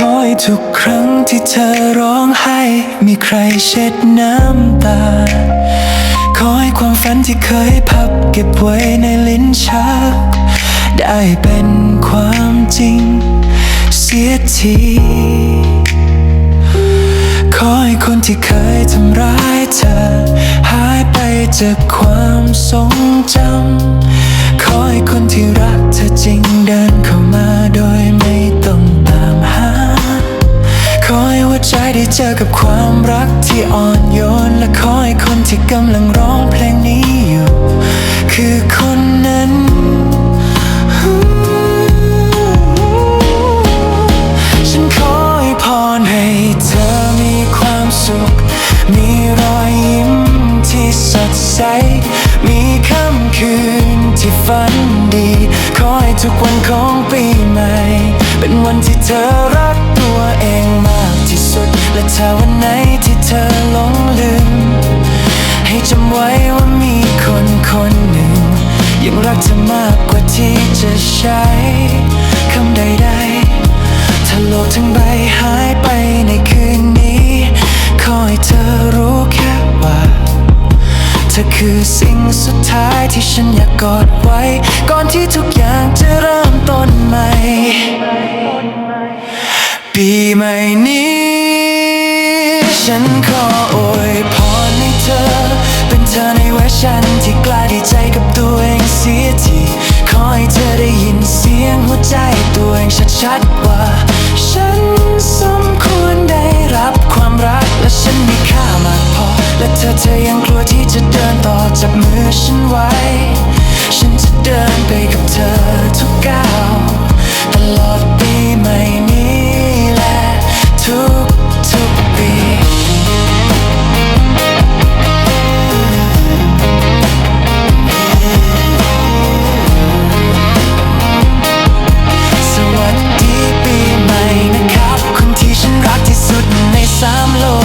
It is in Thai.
คอยพรให้เธอขอให้ปีใหม่นี้เธอไม่ต้องเหนื่อยขอให้ทุกครั้งที่เธอร้องไห้ มีใครเช็ดน้ำตาขอให้ความฝันที่เคยพับเก็บไว้ในลิ้นชัก ได้เป็นความจริง เสียทีขอให้คนที่เคยทำร้ายเธอ หายไปจากความทรงจำ ใจได้เจอกับความรักที่อ่อนโยน และขอให้คนที่กำลังร้องเพลงนี้อยู่ คือคนนั้นฉันขอให้พรให้เธอมีความสุขมีรอยยิ้มที่สดใสมีค่ำคืนที่ฝันดี ขอให้ทุกวันของปีใหม่ เป็นวันที่เธอรักตัวเองมาก ที่สุด และถ้าวันไหนที่เธอหลงลืม ให้จำไว้ว่ามีคนคนหนึ่ง ยังรักเธอมากกว่าที่จะใช้คำใดๆถ้าโลกทั้งใบหายไปในคืนนี้ ขอให้เธอรู้แค่ว่า เธอคือสิ่งสุดท้ายที่ฉันอยากกอดไว้ ก่อนที่ทุกอย่างจะเริ่มต้นใหม่ ปีใหม่นี้ ฉันขออวยพรให้เธอ เป็นเธอในเวอร์ชันที่กล้าดีใจกับตัวเองเสียทีขอให้เธอได้ยินเสียงหัวใจตัวเองชัดๆว่า ฉันสมควรได้รับความรักและฉันมีค่ามากพอ และเธอเธอยังกลัวที่จะเดินต่อจับมือฉันไว้ ฉันจะเดินไปกับเธอทุกก้าว I'm low.